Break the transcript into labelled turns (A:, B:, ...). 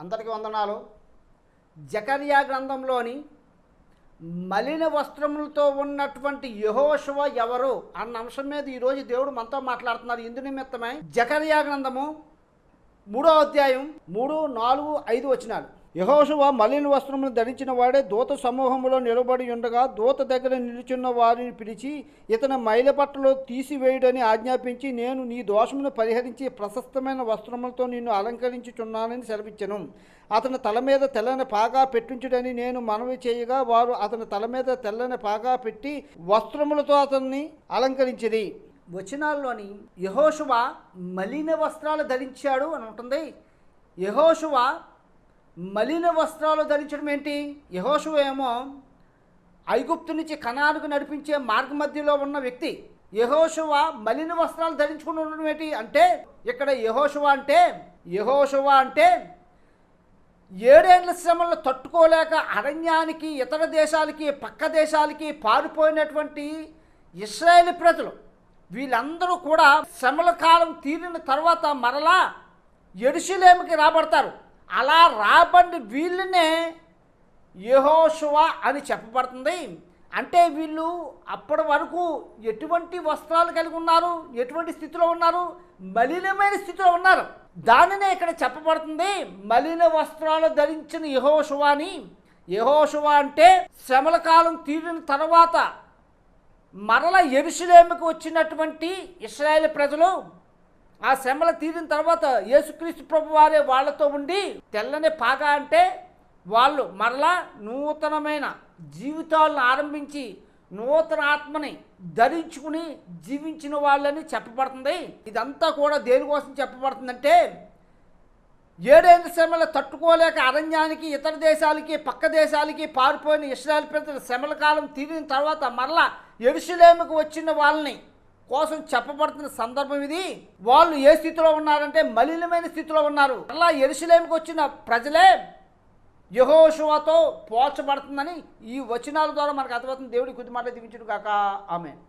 A: అందరికీ వందనాలు. జకర్యా గ్రంథంలోని మలిన వస్త్రములతో ఉన్నటువంటి యహోశువ ఎవరు అన్న అంశం మీద ఈరోజు దేవుడు మనతో మాట్లాడుతున్నారు. ఇందు నిమిత్తమై జకర్యా గ్రంథము మూడో అధ్యాయం మూడు నాలుగు ఐదు వచ్చినాలు యహోశువ మలిన వస్త్రములు ధరించిన వాడే దూత సమూహంలో నిలబడి ఉండగా దూత దగ్గర నిలుచున్న వారిని పిలిచి ఇతని మైలపట్టలో తీసివేయుడని ఆజ్ఞాపించి నేను నీ దోషమును పరిహరించి ప్రశస్తమైన వస్త్రములతో నిన్ను అలంకరించుచున్నానని సెలవిచ్చను. అతని తల మీద తెల్లని పాగా పెట్టించుడని నేను మనవి చేయగా వారు అతని తల మీద తెల్లని పాగా పెట్టి వస్త్రములతో అతన్ని అలంకరించిరి. వచనాల్లోని యహోశువ మలిన వస్త్రాలు ధరించాడు అని ఉంటుంది. యహోశువ మలిన వస్త్రాలు ధరించడం ఏంటి? యహోషువ ఏమో ఐగుప్తు నుంచి కణాలకు నడిపించే మార్గ మధ్యలో ఉన్న వ్యక్తి. యహోశువ మలిన వస్త్రాలు ధరించుకుని ఉండడం ఏంటి? అంటే ఇక్కడ యహోశువ అంటే యహోశువ అంటే ఏడేళ్ళ శ్రమలను తట్టుకోలేక అరణ్యానికి ఇతర దేశాలకి పక్క దేశాలకి పారిపోయినటువంటి ఇస్రాయేల్ ప్రజలు. వీళ్ళందరూ కూడా శ్రమల కాలం తీరిన తర్వాత మరలా ఎరుషులేమికి రాబడతారు. అలా రాబడి వీళ్ళనే యెహోషువ అని చెప్పబడుతుంది. అంటే వీళ్ళు అప్పటి వరకు ఎటువంటి వస్త్రాలు కలిగి ఉన్నారు ఎటువంటి స్థితిలో ఉన్నారు మలినమైన స్థితిలో ఉన్నారు. దానినే ఇక్కడ చెప్పబడుతుంది మలిన వస్త్రాలు ధరించిన యహోశువాని అని. అంటే శ్రమల కాలం తీరిన తర్వాత మరల ఎరుసలేమికి వచ్చినటువంటి ఇస్రాయేల్ ప్రజలు ఆ శ్రమలు తీరిన తర్వాత యేసుక్రీస్తు ప్రభు వారే వాళ్ళతో ఉండి తెల్లని పాక అంటే వాళ్ళు మరలా నూతనమైన జీవితాలను ఆరంభించి నూతన ఆత్మని ధరించుకుని జీవించిన వాళ్ళని చెప్పబడుతుంది. ఇదంతా కూడా దేనికోసం చెప్పబడుతుందంటే ఏడేళ్ళ శ్రమలు తట్టుకోలేక అరణ్యానికి ఇతర దేశాలకి పక్క దేశాలకి పారిపోయిన ఇస్రాయల్ ప్రజలు శ్రమల కాలం తీరిన తర్వాత మరలా ఎరుసలేముకు వచ్చిన వాళ్ళని కోసం చెప్పబడుతున్న సందర్భం ఇది. వాళ్ళు ఏ స్థితిలో ఉన్నారంటే మలినమైన స్థితిలో ఉన్నారు. అలా ఎరుసలేముకు వచ్చిన ప్రజలే యహోశువాతో పోల్చబడుతుందని ఈ వచనాల ద్వారా మనకు అర్థమవుతుంది. దేవుడి కొద్ది మాట దిగించుడు కాక ఆమె